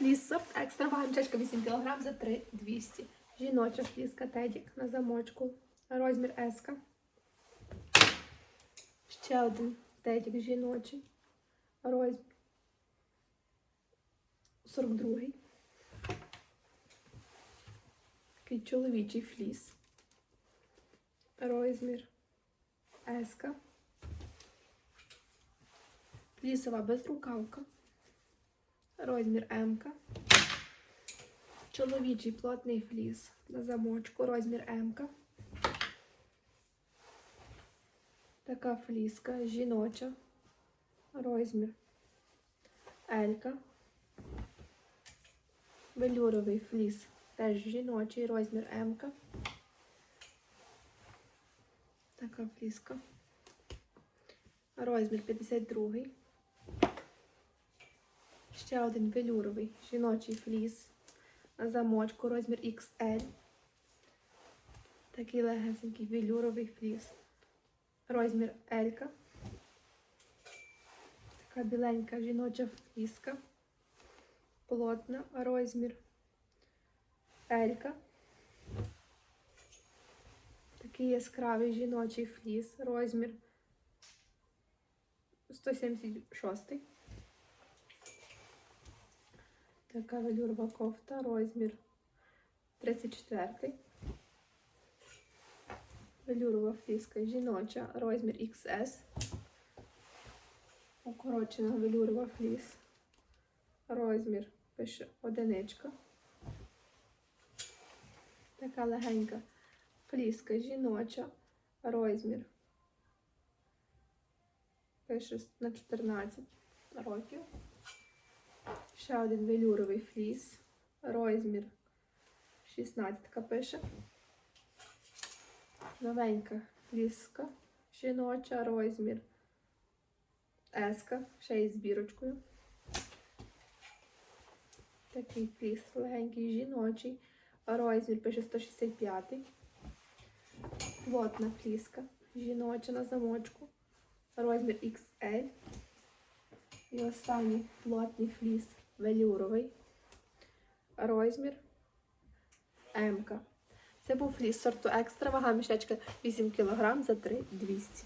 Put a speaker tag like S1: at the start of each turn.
S1: Фліс сорт екстра вага 8 кг за 3200. Жіноча фліска Тедік на замочку. Розмір S. Ще один Тедік жіночий. Розмір 42. Такий чоловічий фліс. Розмір S. Флісова безрукавка. Розмір М. Чоловічий плотний фліс на замочку. Розмір М. Така фліска жіноча. Розмір L. Велюровий фліс теж жіночий, розмір М. Така фліска. Розмір 52. Ще один велюровий жіночий фліс на замочку, розмір XL. Такий легесенький велюровий фліс. Розмір L. Така біленька жіноча фліска. Плотна, розмір L. Такий яскравий жіночий фліс, розмір 176. Така велюрова кофта, розмір 34. Велюрова фліска жіноча, розмір XS. Укорочена велюрова фліс. Розмір пише одиничка. Така легенька фліска жіноча, розмір. Пише на 14 років. Ще один велюровий фліс. Розмір 16 пише. Новенька фліска жіноча, розмір Еска, ще із збірочкою. Такий фліс легенький жіночий. Розмір пише 165. Плотна фліска жіноча на замочку. Розмір XL. І останній плотний фліс велюровий. Розмір М. Це був фліс сорту екстра, вага мішечка 8 кг за 3 200.